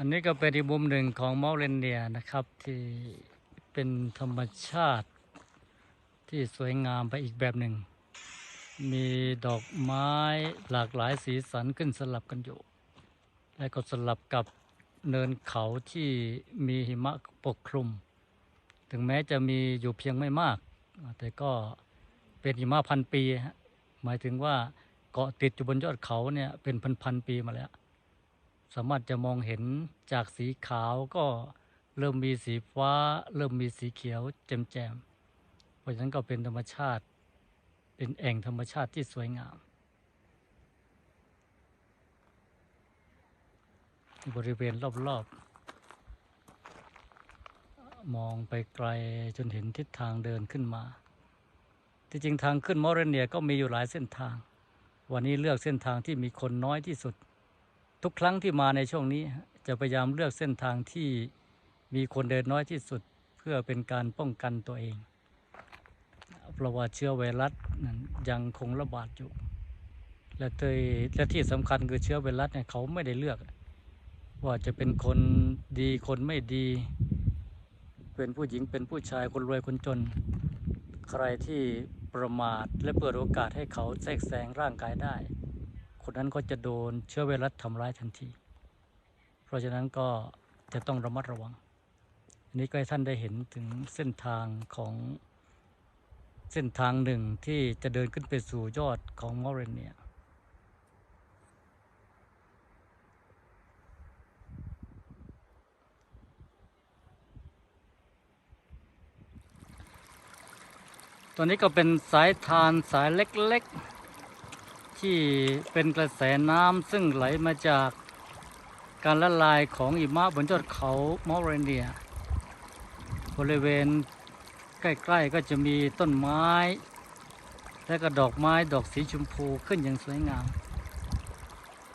อันนี้ก็เป็นอีกมุมหนึ่งของเมาเลนเนียนะครับ ที่เป็นธรรมชาติที่สวยงามไปอีกแบบหนึ่ง มีดอกไม้หลากหลายสีสันขึ้นสลับกันอยู่ และก็สลับกับเนินเขาที่มีหิมะปกคลุม ถึงแม้จะมีอยู่เพียงไม่มาก แต่ก็เป็นหิมะพันปีฮะหมายถึงว่าเกาะติดอยู่บนยอดเขาเนี่ยเป็นพันๆปีมาแล้ว สามารถจะมองเห็นจากสีขาวก็เริ่มมีสีฟ้า เริ่มมีสีเขียวแจ่มๆเพราะฉะนั้นก็เป็นธรรมชาติ เป็นแอ่งธรรมชาติที่สวยงาม บริเวณรอบๆ มองไปไกลจนเห็นทิศทางเดินขึ้นมา ที่จริงทางขึ้นมอเรเนียก็มีอยู่หลายเส้นทาง วันนี้เลือกเส้นทางที่มีคนน้อยที่สุด ทุกครั้งที่มาในช่วงนี้ จะพยายามเลือกเส้นทางที่มีคนเดินน้อยที่สุดเพื่อเป็นการป้องกันตัวเอง เพราะว่าเชื้อไวรัสนั้นยังคงระบาดอยู่ และเตยและที่สำคัญคือเชื้อไวรัสเนี่ยเขาไม่ได้เลือก ว่าจะเป็นคนดีคนไม่ดี เป็นผู้หญิงเป็นผู้ชายคนรวยคนจน ใครที่ประมาทและเปิดโอกาสให้เขาแทรกแซงร่างกายได้ คนนั้นก็จะโดนเชื้อไวรัสทำร้ายทันที เพราะฉะนั้นก็จะต้องระมัดระวัง อันนี้ก็ให้ท่านได้เห็นถึงเส้นทางของเส้นทางหนึ่งที่จะเดินขึ้นไปสู่ยอดของมอเรเนียตัวนี้ก็เป็นสายทานสายเล็กๆ ที่เป็นกระแสน้ำซึ่งไหลมาจากการละลายของหิมะบนยอดเขามอเรเนีย บริเวณใกล้ๆก็จะมีต้นไม้ และก็ดอกไม้ดอกสีชมพูขึ้นอย่างสวยงาม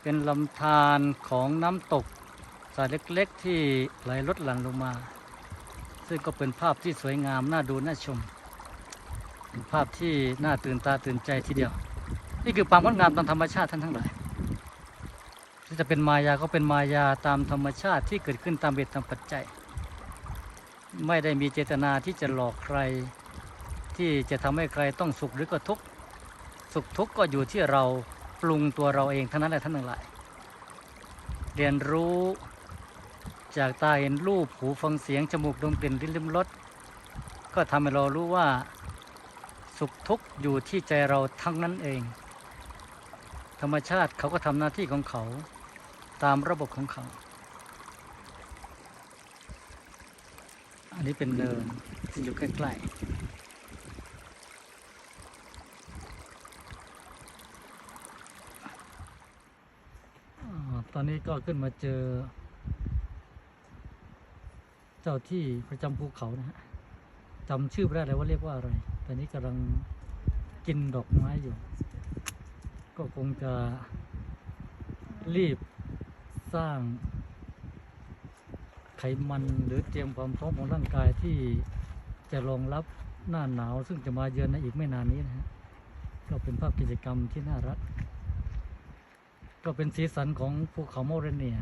เป็นลำธารของน้ำตกสายเล็กๆที่ไหลลดหลั่นลงมา ซึ่งก็เป็นภาพที่สวยงามน่าดูน่าชม เป็นภาพที่น่าตื่นตาตื่นใจทีเดียว นี่คือความงดงามตามธรรมชาติท่านทั้งหลายที่จะเป็นมายาก็เป็นมายาตามธรรมชาติที่เกิดขึ้นตามเหตุตามปัจจัย ไม่ได้มีเจตนาที่จะหลอกใคร ที่จะทำให้ใครต้องสุขหรือก็ทุกข์สุขทุกข์ก็อยู่ที่เราปรุงตัวเราเองทั้งนั้นแหละท่านทั้งหลาย เรียนรู้จากตาเห็นรูปหูฟังเสียงจมูกดมกลิ่นลิ้นลิ้มรสก็ทำให้เรารู้ว่าสุขทุกข์อยู่ที่ใจเราทั้งนั้นเอง ธรรมชาติเขาก็ทำหน้าที่ของเขาตามระบบของเขา อันนี้เป็นเนินที่อยู่ใกล้ๆตอนนี้ก็ขึ้นมาเจอ เจ้าที่ประจำภูเขานะฮะจำชื่อไม่ได้เลยว่าเรียกว่าอะไร ตอนนี้กำลังกินดอกไม้อยู่ ก็คงจะรีบสร้างไขมันหรือเตรียมความพร้อมของร่างกายที่จะรองรับหน้าหนาว ซึ่งจะมาเยือนในอีกไม่นานนี้นะฮะก็เป็นภาพกิจกรรมที่น่ารัก ก็เป็นสีสันของภูเขาโมเรเนีย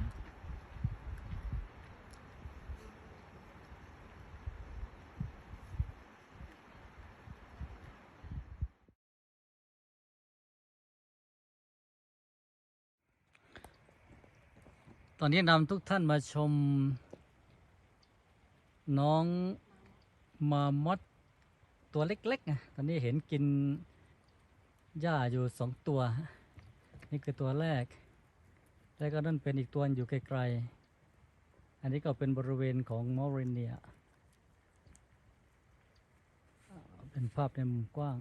ตอนนี้นำทุกท่านมาชม น้องมามดตัวเล็กๆนะตอนนี้เห็นกินหญ้าอยู่สองตัว นี่คือตัวแรก แล้วก็นั่นเป็นอีกตัวอยู่ไกลๆ อันนี้ก็เป็นบริเวณของมอริเนีย เป็นภาพในมุมกว้าง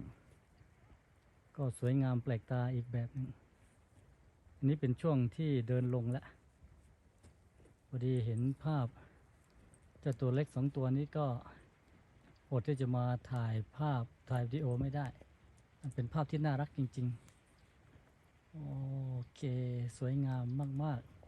ก็สวยงามแปลกตาอีกแบบหนึงอันนี้เป็นช่วงที่เดินลงแล้ว พอดีเห็นภาพเจ้าตัวเล็กสองตัวนี้ก็อดที่จะมาถ่ายภาพถ่ายวิดีโอไม่ได้ มันเป็นภาพที่น่ารักจริง ๆ โอเค สวยงามมาก ๆ